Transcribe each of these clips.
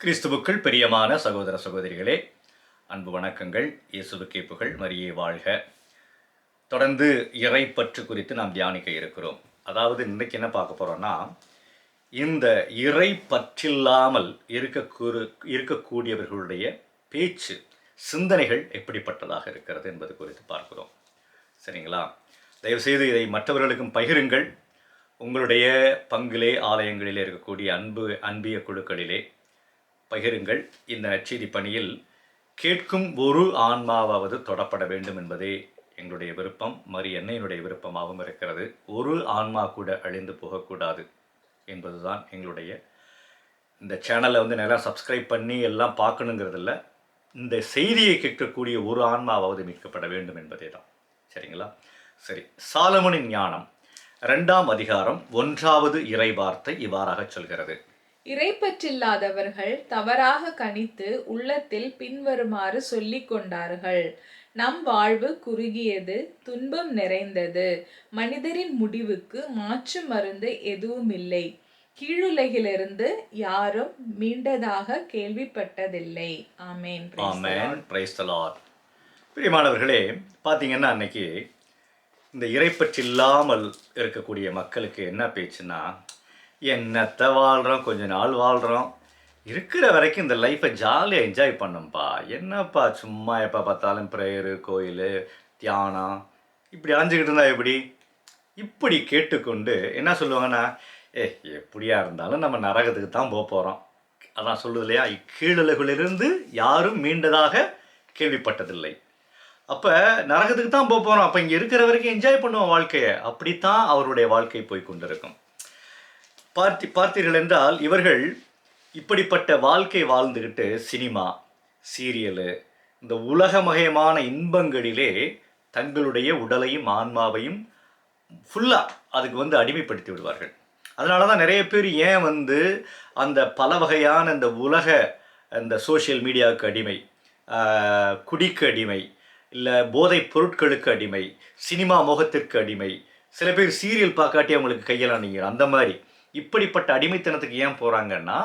கிறிஸ்துவுக்குள் பிரியமான சகோதர சகோதரிகளே அன்பு வணக்கங்கள். இயேசுவுக்கே புகழ். மரியே வாழ்க. தொடர்ந்து இறைப்பற்று குறித்து நாம் தியானிக்க இருக்கிறோம். அதாவது இன்றைக்கு என்ன பார்க்க போகிறோம்னா இந்த இறை பற்றில்லாமல் இருக்கக்கூறு இருக்கக்கூடியவர்களுடைய பேச்சு சிந்தனைகள் எப்படிப்பட்டதாக இருக்கிறது என்பது குறித்து பார்க்கிறோம். சரிங்களா? தயவுசெய்து இதை மற்றவர்களுக்கும் பகிருங்கள். உங்களுடைய பங்கிலே ஆலயங்களிலே இருக்கக்கூடிய அன்பு அன்பிய குழுக்களிலே பகிருங்கள். இந்த நச்செய்தி பணியில் கேட்கும் ஒரு ஆன்மாவாவது தொடப்பட வேண்டும் என்பதே எங்களுடைய விருப்பம். மறு என்னையினுடைய விருப்பமாகவும் இருக்கிறது. ஒரு ஆன்மா கூட அழிந்து போகக்கூடாது என்பதுதான் எங்களுடைய இந்த சேனலை வந்து நல்லா சப்ஸ்கிரைப் பண்ணி எல்லாம் பார்க்கணுங்கிறதில்ல. இந்த செய்தியை கேட்கக்கூடிய ஒரு ஆன்மாவாவது மீட்கப்பட வேண்டும் என்பதே தான். சரிங்களா? சரி சாலமனின் ஞானம். ரெண்டாம் அதிகாரம் ஒன்றாவது இறை வார்த்தை இவ்வாறாக சொல்கிறது. இறைப்பற்றில்லாதவர்கள் தவறாக கணித்து உள்ளத்தில் பின்வருமாறு சொல்லிக் கொண்டார்கள். நம் வாழ்வு குறுகியது துன்பம் நிறைந்தது. மனிதரின் முடிவுக்கு மாற்று மருந்து எதுவும் இல்லை கீழுலகிலிருந்து யாரும் மீண்டதாக கேள்விப்பட்டதில்லை. ஆமேன். ஆமென். பிரைஸ் பிரியமானவர்களே பார்த்தீங்கன்னா அன்னைக்கு இந்த இறைப்பற்று இல்லாமல் இருக்கக்கூடிய மக்களுக்கு என்ன பேச்சுன்னா என்னத்தை வாழ்கிறோம் கொஞ்ச நாள் வாழ்கிறோம் இருக்கிற வரைக்கும் இந்த லைஃப்பை ஜாலியாக என்ஜாய் பண்ணும்பா. என்னப்பா சும்மா எப்போ பார்த்தாலும் ப்ரேயரு கோயில் தியானம்? இப்படி அலைஞ்சிக்கிட்டு இருந்தா எப்படி? இப்படி கேட்டுக்கொண்டு என்ன சொல்லுவாங்கன்னா ஏ எப்படியா இருந்தாலும் நம்ம நரகத்துக்கு தான் போக போகிறோம் அதான் சொல்லுது இல்லையா? இக்கீழலுகளிலிருந்து யாரும் மீண்டதாக கேள்விப்பட்டதில்லை. அப்போ நரகத்துக்கு தான் போக போகிறோம் அப்போ இங்கே இருக்கிற வரைக்கும் என்ஜாய் பண்ணுவோம் வாழ்க்கையை. அப்படித்தான் அவருடைய வாழ்க்கை போய் கொண்டிருக்கும். பார்த்தி பார்த்தீர்கள் என்றால் இவர்கள் இப்படிப்பட்ட வாழ்க்கை வாழ்ந்துக்கிட்டு சினிமா சீரியலு இந்த உலகமயமான இன்பங்களிலே தங்களுடைய உடலையும் ஆன்மாவையும் ஃபுல்லாக அதுக்கு வந்து அடிமைப்படுத்தி விடுவார்கள். அதனால தான் நிறைய பேர் ஏன் வந்து அந்த பல வகையான இந்த உலக இந்த சோஷியல் மீடியாவுக்கு அடிமை குடிக்கு அடிமை இல்லை போதைப் பொருட்களுக்கு அடிமை சினிமா முகத்திற்கு அடிமை சில பேர் சீரியல் பார்க்காட்டி அவங்களுக்கு கையெல்லாம் நீங்கள் அந்த மாதிரி இப்படிப்பட்ட அடிமைத்தனத்துக்கு ஏன் போகிறாங்கன்னா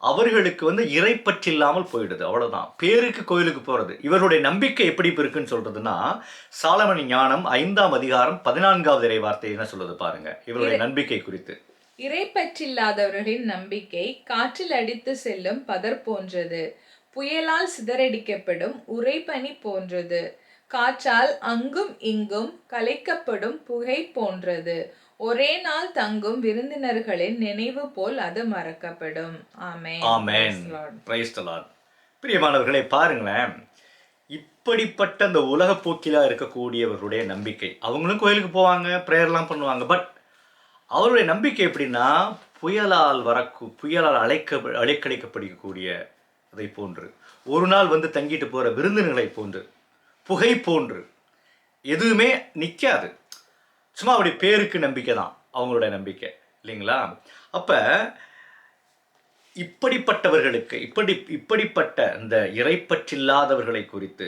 அவர்களுக்கு வந்து இறைப்பற்று இல்லாமல் போயிடுது அவ்வளவுதான். பேருக்கு கோயிலுக்கு போறது. இவருடைய நம்பிக்கை எப்படி இருக்குன்னு சொல்றதுன்னா சாலமணி ஞானம் ஐந்தாம் அதிகாரம் பதினான்காவது இறை வார்த்தை என்ன சொல்லுது பாருங்க இவருடைய நம்பிக்கை குறித்து. இறைப்பற்றில்லாதவர்களின் நம்பிக்கை காற்றில் அடித்து செல்லும் பதர் போன்றது புயலால் சிதறடிக்கப்படும் உறைபனி போன்றது காற்றால் அங்கும் இங்கும் கலைக்கப்படும் புகை போன்றது ஒரே நாள் தங்கும் விருந்தினர்களின் நினைவு போல் அது மறக்கப்படும். ஆமென். ஆமென். பிரைஸ் பிரியமானவர்களே பாருங்களேன். இப்படிப்பட்ட அந்த உலக போக்கிலா இருக்கக்கூடியவர்களுடைய நம்பிக்கை. அவங்களும் கோயிலுக்கு போவாங்க ப்ரேயர்லாம் பண்ணுவாங்க. பட் அவருடைய நம்பிக்கை எப்படின்னா புயலால் வரக்கு புயலால் அழைக்க அழைக்கடிக்கப்படக்கூடிய அதை போன்று. ஒரு நாள் வந்து தங்கிட்டு போகிற விருந்தினர்களை போன்று புகை போன்று. எதுவுமே நிற்காது சும்மா அப்படி பேருக்கு நம்பிக்கை தான் அவங்களுடைய நம்பிக்கை இல்லைங்களா? அப்போ இப்படிப்பட்டவர்களுக்கு இப்படி இப்படிப்பட்ட இந்த இறைப்பற்றில்லாதவர்களை குறித்து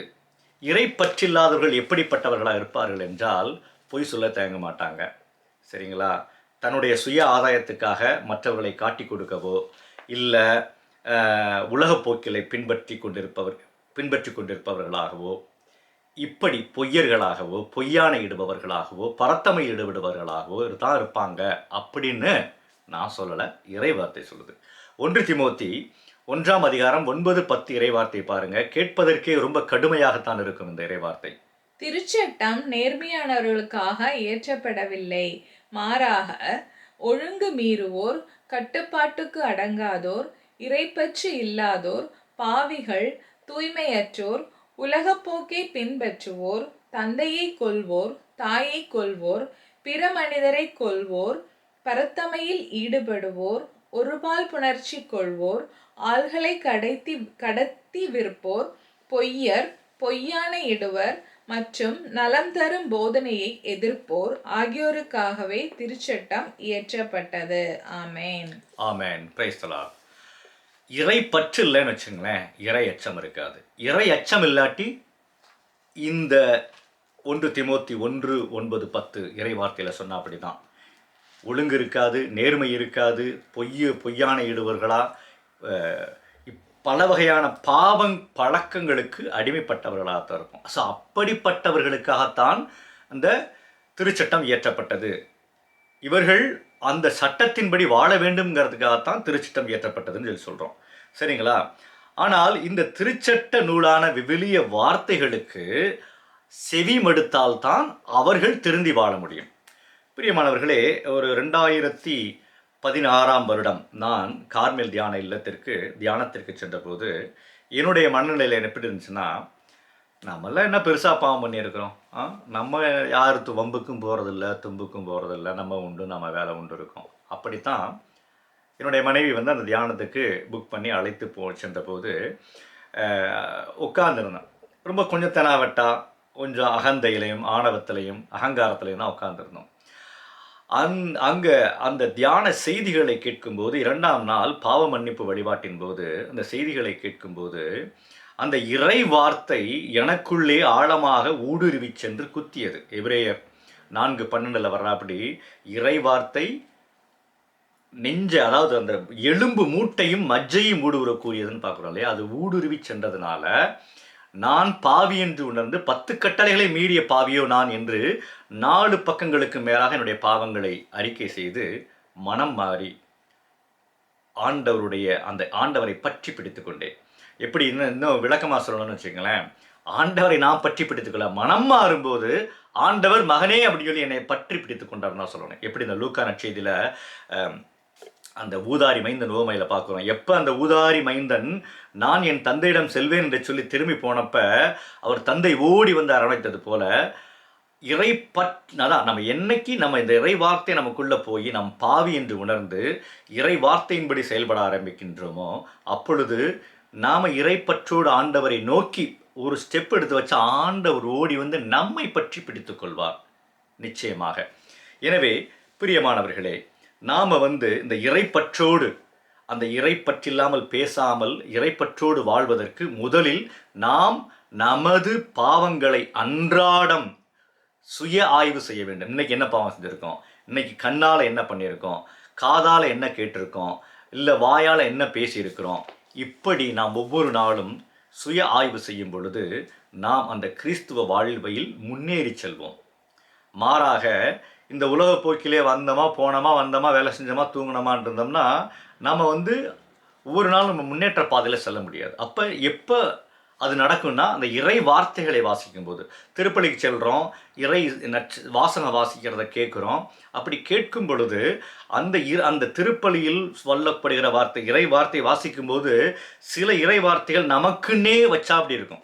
இறைப்பற்றில்லாதவர்கள் எப்படிப்பட்டவர்களாக இருப்பார்கள் என்றால் பொய் சொல்ல தயங்க மாட்டாங்க. சரிங்களா? தன்னுடைய சுய ஆதாயத்துக்காக மற்றவர்களை காட்டி கொடுக்கவோ இல்லை உலகப் போக்கிலை பின்பற்றி கொண்டிருப்பவர் பின்பற்றி கொண்டிருப்பவர்களாகவோ இப்படி பொய்யர்களாகவோ பொய்யான இடுபவர்களாகவோ பரத்தமை ஈடுபடுபவர்களாகவோ தான் இருப்பாங்க அப்படின்னு நான் சொல்லலை இறைவார்த்தை சொல்லுது. ஒன்று திமோத்தி ஒன்றாம் அதிகாரம் ஒன்பது பத்து இறைவார்த்தை பாருங்க. கேட்பதற்கே ரொம்ப கடுமையாகத்தான் இருக்கும் இந்த இறைவார்த்தை. திருச்சட்டம் நேர்மையானவர்களுக்காக ஏற்றப்படவில்லை மாறாக ஒழுங்கு மீறுவோர் கட்டுப்பாட்டுக்கு அடங்காதோர் இறைப்பற்று இல்லாதோர் பாவிகள் தூய்மையற்றோர் உலகப்போக்கை பின்பற்றுவோர் தந்தையை கொள்வோர் தாயை கொள்வோர் பிற மனிதரை கொள்வோர் பரத்தமையில் ஈடுபடுவோர் ஒருபால் புணர்ச்சி கொள்வோர் ஆள்களை கடத்தி கடத்தி விற்போர் பொய்யர் பொய்யான இடுவர் மற்றும் நலம் தரும் போதனையை எதிர்ப்போர் ஆகியோருக்காகவே திருச்சட்டம் இயற்றப்பட்டது. ஆமேன். ஆமேன். பிரைஸ்தலா இறை பற்று இல்லைன்னு வச்சுங்களேன் இறை அச்சம் இருக்காது. இறை அச்சம் இல்லாட்டி இந்த ஒன்று திமோத்தி ஒன்று ஒன்பது பத்து இறை வார்த்தையில் சொன்னா அப்படிதான். ஒழுங்கு இருக்காது நேர்மை இருக்காது பொய்ய பொய்யான இடுவர்களா பல வகையான பாவம் பழக்கங்களுக்கு அடிமைப்பட்டவர்களாக தான் இருக்கும். ஸோ அப்படிப்பட்டவர்களுக்காகத்தான் அந்த திருச்சட்டம் இயற்றப்பட்டது. இவர்கள் அந்த சட்டத்தின்படி வாழ வேண்டும்ங்கிறதுக்காகத்தான் திருச்சட்டம் இயற்றப்பட்டதுன்னு சொல்லி சொல்கிறோம் சரிங்களா? ஆனால் இந்த திருச்சட்ட நூலான விவிலிய வார்த்தைகளுக்கு செவி மடுத்தால்தான் அவர்கள் திருந்தி வாழ முடியும். பிரியமானவர்களே ஒரு ரெண்டாயிரத்தி பதினாறாம் வருடம் நான் கார்மேல் தியான இல்லத்திற்கு தியானத்திற்கு சென்றபோது என்னுடைய மனநிலையில் எப்படி இருந்துச்சுன்னா நம்மளாம் என்ன பெருசாக பாவம் பண்ணியிருக்கிறோம். ஆ நம்ம யார் வம்புக்கும் போகிறதில்ல தும்புக்கும் போகிறதில்ல நம்ம உண்டு நம்ம வேலை உண்டு இருக்கோம். அப்படித்தான் என்னுடைய மனைவி வந்து அந்த தியானத்துக்கு புக் பண்ணி அழைத்து போ சென்றபோது உட்காந்துருந்தேன் ரொம்ப கொஞ்சம் தெனாவட்டா கொஞ்சம் அகந்தையிலையும் ஆணவத்திலையும் அகங்காரத்திலையும் தான் உட்காந்துருந்தோம் அந் அங்கே அந்த தியான செய்திகளை கேட்கும்போது இரண்டாம் நாள் பாவ மன்னிப்பு வழிபாட்டின் போது அந்த செய்திகளை கேட்கும்போது அந்த இறை வார்த்தை எனக்குள்ளே ஆழமாக ஊடுருவி சென்று குத்தியது. எபிரேயர் நான்கு பன்னெண்டில் வர்றாப்படி இறை வார்த்தை நெஞ்ச அதாவது அந்த எலும்பு மூட்டையும் மஜ்ஜையும் ஊடுருவக்கூடியதுன்னு பார்க்குறோம் இல்லையா? அது ஊடுருவி சென்றதுனால நான் பாவி என்று உணர்ந்து பத்து கட்டளைகளை மீறிய பாவியோ நான் என்று நாலு பக்கங்களுக்கு மேலாக என்னுடைய பாவங்களை அறிக்கை செய்து மனம் மாறி ஆண்டவருடைய அந்த ஆண்டவரை பற்றி பிடித்து கொண்டேன். எப்படி இன்னும் இன்னும் விளக்கமாக சொல்லணும்னு வச்சுக்கங்களேன். ஆண்டவரை நான் பற்றி பிடித்துக்கொள்ள மனம் மாறும்போது ஆண்டவர் மகனே அப்படின்னு சொல்லி என்னை பற்றி பிடித்து கொண்டார்னு சொல்லணும். எப்படி இந்த லூக்கான செய்தியில் அந்த ஊதாரி மைந்தன் ஓமையில் பார்க்குறோம். எப்போ அந்த ஊதாரி மைந்தன் நான் என் தந்தையிடம் செல்வேன் என்று சொல்லி திரும்பி போனப்ப அவர் தந்தை ஓடி வந்து அரவணைத்தது போல இறை பட் அதான் நம்ம என்னைக்கு நம்ம இந்த இறை வார்த்தை நமக்குள்ளே போய் நம் பாவி என்று உணர்ந்து இறை வார்த்தையின்படி செயல்பட ஆரம்பிக்கின்றோமோ அப்பொழுது நாம் இறைப்பற்றோடு ஆண்டவரை நோக்கி ஒரு ஸ்டெப் எடுத்து வச்சு ஆண்டவர் ஓடி வந்து நம்மை பற்றி பிடித்துக்கொள்வார் நிச்சயமாக. எனவே பிரியமானவர்களே நாம் வந்து இந்த இறைப்பற்றோடு அந்த இறைப்பற்றில்லாமல் பேசாமல் இறைப்பற்றோடு வாழ்வதற்கு முதலில் நாம் நமது பாவங்களை அன்றாடம் சுய ஆய்வு செய்ய வேண்டும். இன்னைக்கு என்ன பாவம் செஞ்சுருக்கோம்? இன்னைக்கு கண்ணால் என்ன பண்ணியிருக்கோம்? காதால் என்ன கேட்டிருக்கோம்? இல்லை வாயால் என்ன பேசியிருக்கிறோம்? இப்படி நாம் ஒவ்வொரு நாளும் சுய ஆய்வு செய்யும் பொழுது நாம் அந்த கிறிஸ்துவ வாழ்வையில் முன்னேறி செல்வோம். மாறாக இந்த உலக போக்கிலே வந்தோமா போனோமா வந்தோமா வேலை செஞ்சோமா தூங்கினோமான் இருந்தோம்னா நம்ம வந்து ஒவ்வொரு நாளும் நம்ம முன்னேற்ற பாதையில் செல்ல முடியாது. அப்போ எப்போ அது நடக்கும்னா அந்த இறை வார்த்தைகளை வாசிக்கும் போது திருப்பலிக்கு செல்கிறோம் இறை நச்சு வாசனை வாசிக்கிறத கேட்குறோம். அப்படி கேட்கும் பொழுது அந்த இரு அந்த திருப்பலியில் சொல்லப்படுகிற வார்த்தை இறை வார்த்தை வாசிக்கும்போது சில இறை வார்த்தைகள் நமக்குன்னே வச்சா அப்படி இருக்கும்.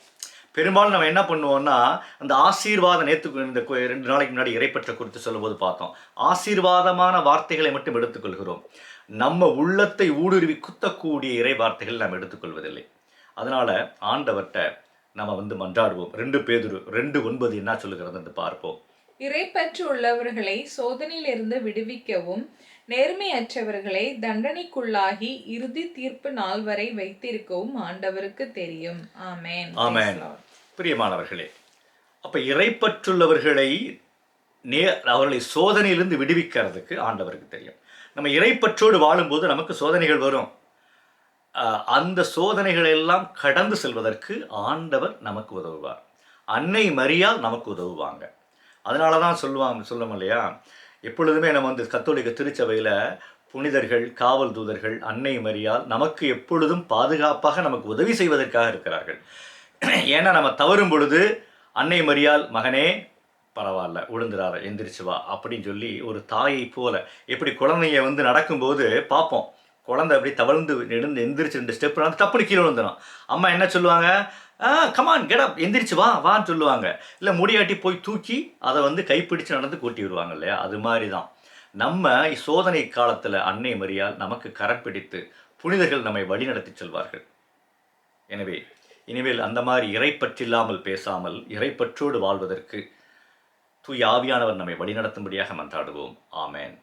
பெரும்பாலும் நம்ம என்ன பண்ணுவோம்னா அந்த ஆசீர்வாத நேற்று இந்த ரெண்டு நாளைக்கு முன்னாடி இறைப்பற்ற குறித்து சொல்லும்போது பார்த்தோம். ஆசீர்வாதமான வார்த்தைகளை மட்டும் எடுத்துக்கொள்கிறோம். நம்ம உள்ளத்தை ஊடுருவி குத்தக்கூடிய இறை வார்த்தைகள் நாம் எடுத்துக்கொள்வதில்லை. அதனால ஆண்டவர்கிட்ட நம்ம வந்து மன்றாடுவோம். ரெண்டு பேதுரு ரெண்டு ஒன்பது என்ன சொல்லுகிறது பார்ப்போம். இறைப்பற்று உள்ளவர்களை சோதனையிலிருந்து விடுவிக்கவும் நேர்மையற்றவர்களை தண்டனைக்குள்ளாகி இறுதி தீர்ப்பு நாள் வரை வைத்திருக்கவும் ஆண்டவருக்கு தெரியும். ஆமென். ஆமென். பிரியமானவர்களே அப்போ இறைப்பற்றுள்ளவர்களை நே அவர்களை சோதனையிலிருந்து விடுவிக்கிறதுக்கு ஆண்டவருக்கு தெரியும். நம்ம இறைப்பற்றோடு வாழும்போது நமக்கு சோதனைகள் வரும். அந்த சோதனைகளை எல்லாம் கடந்து செல்வதற்கு ஆண்டவர் நமக்கு உதவுவார். அன்னை மரியால் நமக்கு உதவுவாங்க. அதனால தான் சொல்லுவாங்க சொல்லும் இல்லையா? எப்பொழுதுமே நம்ம வந்து கத்தோலிக்க திருச்சபையில் புனிதர்கள் காவல் தூதர்கள் அன்னை மரியால் நமக்கு எப்பொழுதும் பாதுகாப்பாக நமக்கு உதவி செய்வதற்காக இருக்கிறார்கள். ஏன்னா நம்ம தவறும் பொழுது அன்னை மரியால் மகனே பரவாயில்ல விழுந்துடாத எந்திரிச்சு வா அப்படின்னு சொல்லி ஒரு தாயை போல எப்படி குழந்தைங்க வந்து நடக்கும்போது பார்ப்போம். குழந்தை அப்படி தவழ்ந்து எழுந்து எந்திரிச்சு ரெண்டு ஸ்டெப் வந்து டப்புனு கீழே விழுந்துடும் அம்மா என்ன சொல்லுவாங்க? கமான் கெடப் எந்திரிச்சு வா வான்னு சொல்லுவாங்க. இல்லை முடியாட்டி போய் தூக்கி அதை வந்து கைப்பிடிச்சு நடந்து கூட்டி விடுவாங்க இல்லையா? அது மாதிரி தான் நம்ம சோதனை காலத்தில் அன்னை மரியால் நமக்கு கரம் பிடித்து புனிதர்கள் நம்மை வழிநடத்தி செல்வார்கள். எனவே இனிமேல் அந்த மாதிரி இறைப்பற்றில்லாமல் பேசாமல் இறைப்பற்றோடு வாழ்வதற்கு தூய் ஆவியானவர் நம்மை வழிநடத்தும்படியாக மன்றாடுவோம். ஆமேன்.